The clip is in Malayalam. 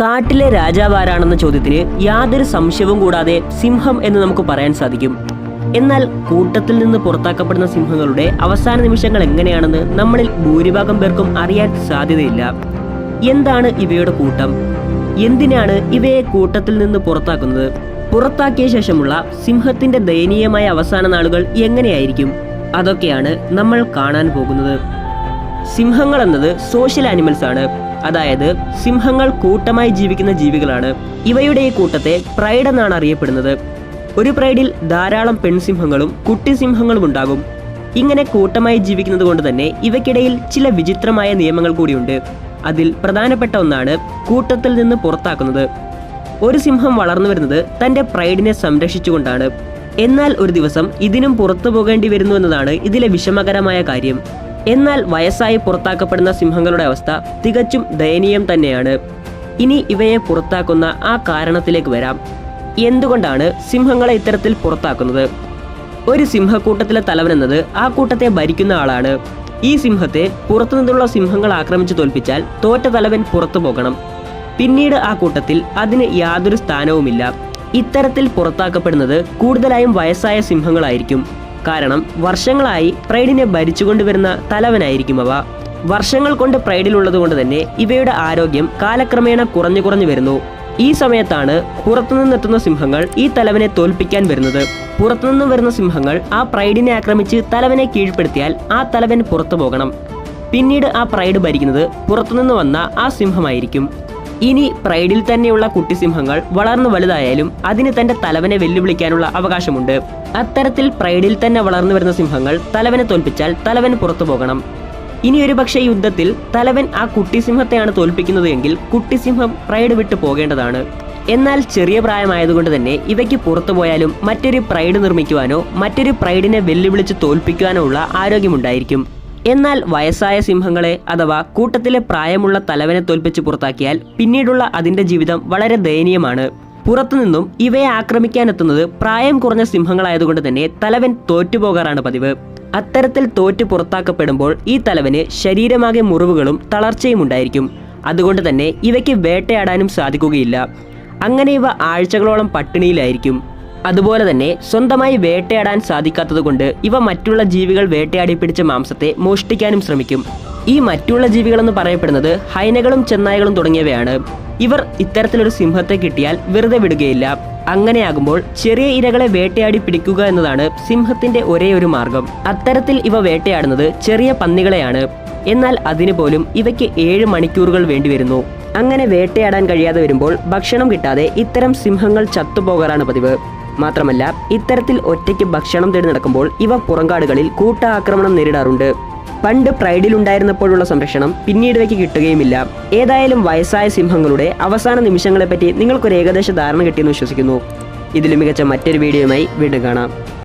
കാട്ടിലെ രാജാവ് ആരാണെന്ന ചോദ്യത്തിന് യാതൊരു സംശയവും കൂടാതെ സിംഹം എന്ന് നമുക്ക് പറയാൻ സാധിക്കും. എന്നാൽ കൂട്ടത്തിൽ നിന്ന് പുറത്താക്കപ്പെടുന്ന സിംഹങ്ങളുടെ അവസാന നിമിഷങ്ങൾ എങ്ങനെയാണെന്ന് നമ്മളിൽ ഭൂരിഭാഗം പേർക്കും അറിയാൻ സാധ്യതയില്ല. എന്താണ് ഇവയുടെ കൂട്ടം? എന്തിനാണ് ഇവയെ കൂട്ടത്തിൽ നിന്ന് പുറത്താക്കുന്നത്? പുറത്താക്കിയ ശേഷമുള്ള സിംഹത്തിന്റെ ദയനീയമായ അവസാന നാളുകൾ എങ്ങനെയായിരിക്കും? അതൊക്കെയാണ് നമ്മൾ കാണാൻ പോകുന്നത്. സിംഹങ്ങൾ എന്നത് സോഷ്യൽ ആനിമൽസ് ആണ്. അതായത് സിംഹങ്ങൾ കൂട്ടമായി ജീവിക്കുന്ന ജീവികളാണ്. ഇവയുടെ ഈ കൂട്ടത്തെ പ്രൈഡ് എന്നാണ് അറിയപ്പെടുന്നത്. ഒരു പ്രൈഡിൽ ധാരാളം പെൺസിംഹങ്ങളും കുട്ടി സിംഹങ്ങളും ഉണ്ടാകും. ഇങ്ങനെ കൂട്ടമായി ജീവിക്കുന്നത് കൊണ്ട് തന്നെ ഇവയ്ക്കിടയിൽ ചില വിചിത്രമായ നിയമങ്ങൾ കൂടിയുണ്ട്. അതിൽ പ്രധാനപ്പെട്ട ഒന്നാണ് കൂട്ടത്തിൽ നിന്ന് പുറത്താക്കുന്നത്. ഒരു സിംഹം വളർന്നു വരുന്നത് തന്റെ പ്രൈഡിനെ സംരക്ഷിച്ചുകൊണ്ടാണ്. എന്നാൽ ഒരു ദിവസം ഇതിനും പുറത്തു പോകേണ്ടി വരുന്നു എന്നതാണ് ഇതിലെ വിഷമകരമായ കാര്യം. എന്നാൽ വയസ്സായി പുറത്താക്കപ്പെടുന്ന സിംഹങ്ങളുടെ അവസ്ഥ തികച്ചും ദയനീയം തന്നെയാണ്. ഇനി ഇവയെ പുറത്താക്കുന്ന ആ കാരണത്തിലേക്ക് വരാം. എന്തുകൊണ്ടാണ് സിംഹങ്ങളെ ഇത്തരത്തിൽ പുറത്താക്കുന്നത്? ഒരു സിംഹക്കൂട്ടത്തിലെ തലവൻ എന്നത് ആ കൂട്ടത്തെ ഭരിക്കുന്ന ആളാണ്. ഈ സിംഹത്തെ പുറത്തുനിന്നുള്ള സിംഹങ്ങൾ ആക്രമിച്ചു തോൽപ്പിച്ചാൽ തോറ്റ തലവൻ പുറത്തു പോകണം. പിന്നീട് ആ കൂട്ടത്തിൽ അതിന് യാതൊരു സ്ഥാനവുമില്ല. ഇത്തരത്തിൽ പുറത്താക്കപ്പെടുന്നത് കൂടുതലായും വയസ്സായ സിംഹങ്ങളായിരിക്കും. കാരണം വർഷങ്ങളായി പ്രൈഡിനെ ഭരിച്ചുകൊണ്ടുവരുന്ന തലവനായിരിക്കും അവ. വർഷങ്ങൾ കൊണ്ട് പ്രൈഡിലുള്ളത് കൊണ്ട് തന്നെ ഇവയുടെ ആരോഗ്യം കാലക്രമേണ കുറഞ്ഞു കുറഞ്ഞു വരുന്നു. ഈ സമയത്താണ് പുറത്തുനിന്നെത്തുന്ന സിംഹങ്ങൾ ഈ തലവനെ തോൽപ്പിക്കാൻ വരുന്നത്. പുറത്തുനിന്ന് വരുന്ന സിംഹങ്ങൾ ആ പ്രൈഡിനെ ആക്രമിച്ച് തലവനെ കീഴ്പ്പെടുത്തിയാൽ ആ തലവൻ പുറത്തു പോകണം. പിന്നീട് ആ പ്രൈഡ് ഭരിക്കുന്നത് പുറത്തുനിന്ന് വന്ന ആ സിംഹമായിരിക്കും. ഇനി പ്രൈഡിൽ തന്നെയുള്ള കുട്ടിസിംഹങ്ങൾ വളർന്നു വലുതായാലും അതിന് തന്റെ തലവനെ വെല്ലുവിളിക്കാനുള്ള അവകാശമുണ്ട്. അത്തരത്തിൽ പ്രൈഡിൽ തന്നെ വളർന്നു വരുന്ന സിംഹങ്ങൾ തലവനെ തോൽപ്പിച്ചാൽ തലവൻ പുറത്തു പോകണം. ഇനി ഒരു പക്ഷേ യുദ്ധത്തിൽ തലവൻ ആ കുട്ടിസിംഹത്തെയാണ് തോൽപ്പിക്കുന്നത് എങ്കിൽ കുട്ടിസിംഹം പ്രൈഡ് വിട്ടു പോകേണ്ടതാണ്. എന്നാൽ ചെറിയ പ്രായമായതുകൊണ്ട് തന്നെ ഇവയ്ക്ക് പുറത്തു പോയാലും മറ്റൊരു പ്രൈഡ് നിർമ്മിക്കുവാനോ മറ്റൊരു പ്രൈഡിനെ വെല്ലുവിളിച്ച് തോൽപ്പിക്കുവാനോ ഉള്ള ആരോഗ്യമുണ്ടായിരിക്കും. എന്നാൽ വയസ്സായ സിംഹങ്ങളെ അഥവാ കൂട്ടത്തിലെ പ്രായമുള്ള തലവനെ തോൽപ്പിച്ച് പുറത്താക്കിയാൽ പിന്നീടുള്ള അതിന്റെ ജീവിതം വളരെ ദയനീയമാണ്. പുറത്തുനിന്നും ഇവയെ ആക്രമിക്കാനെത്തുന്നത് പ്രായം കുറഞ്ഞ സിംഹങ്ങളായതുകൊണ്ട് തന്നെ തലവൻ തോറ്റുപോകാറാണ് പതിവ്. അത്തരത്തിൽ തോറ്റു പുറത്താക്കപ്പെടുമ്പോൾ ഈ തലവന് ശരീരമാകെ മുറിവുകളും തളർച്ചയും ഉണ്ടായിരിക്കും. അതുകൊണ്ട് തന്നെ ഇവയ്ക്ക് വേട്ടയാടാനും സാധിക്കുകയില്ല. അങ്ങനെ ഇവ ആഴ്ചകളോളം പട്ടിണിയിലായിരിക്കും. അതുപോലെ തന്നെ സ്വന്തമായി വേട്ടയാടാൻ സാധിക്കാത്തതുകൊണ്ട് ഇവ മറ്റുള്ള ജീവികൾ വേട്ടയാടി പിടിച്ച മാംസത്തെ മോഷ്ടിക്കാനും ശ്രമിക്കും. ഈ മറ്റുള്ള ജീവികളെന്ന് പറയപ്പെടുന്നത് ഹൈനകളും ചെന്നായകളും തുടങ്ങിയവയാണ്. ഇവർ ഇത്തരത്തിലൊരു സിംഹത്തെ കിട്ടിയാൽ വെറുതെ വിടുകയില്ല. അങ്ങനെയാകുമ്പോൾ ചെറിയ ഇരകളെ വേട്ടയാടി പിടിക്കുക എന്നതാണ് സിംഹത്തിന്റെ ഒരേ ഒരു മാർഗം. അത്തരത്തിൽ ഇവ വേട്ടയാടുന്നത് ചെറിയ പന്നികളെയാണ്. എന്നാൽ അതിനു പോലും ഇവയ്ക്ക് ഏഴ് മണിക്കൂറുകൾ വേണ്ടിവരുന്നു. അങ്ങനെ വേട്ടയാടാൻ കഴിയാതെ വരുമ്പോൾ ഭക്ഷണം കിട്ടാതെ ഇത്തരം സിംഹങ്ങൾ ചത്തുപോകാറാണ് പതിവ്. മാത്രമല്ല ഇത്തരത്തിൽ ഒറ്റയ്ക്ക് ഭക്ഷണം തേടി നടക്കുമ്പോൾ ഇവ പുറങ്കാടുകളിൽ കൂട്ടാക്രമണം നേരിടാറുണ്ട്. പണ്ട് പ്രൈഡിലുണ്ടായിരുന്നപ്പോഴുള്ള സംരക്ഷണം പിന്നീട് കിട്ടുകയുമില്ല. ഏതായാലും വയസ്സായ സിംഹങ്ങളുടെ അവസാന നിമിഷങ്ങളെപ്പറ്റി നിങ്ങൾക്കൊരു ഏകദേശ ധാരണ കിട്ടിയെന്ന് വിശ്വസിക്കുന്നു. ഇതിലും മികച്ച മറ്റൊരു വീഡിയോയുമായി വീണ്ടും കാണാം.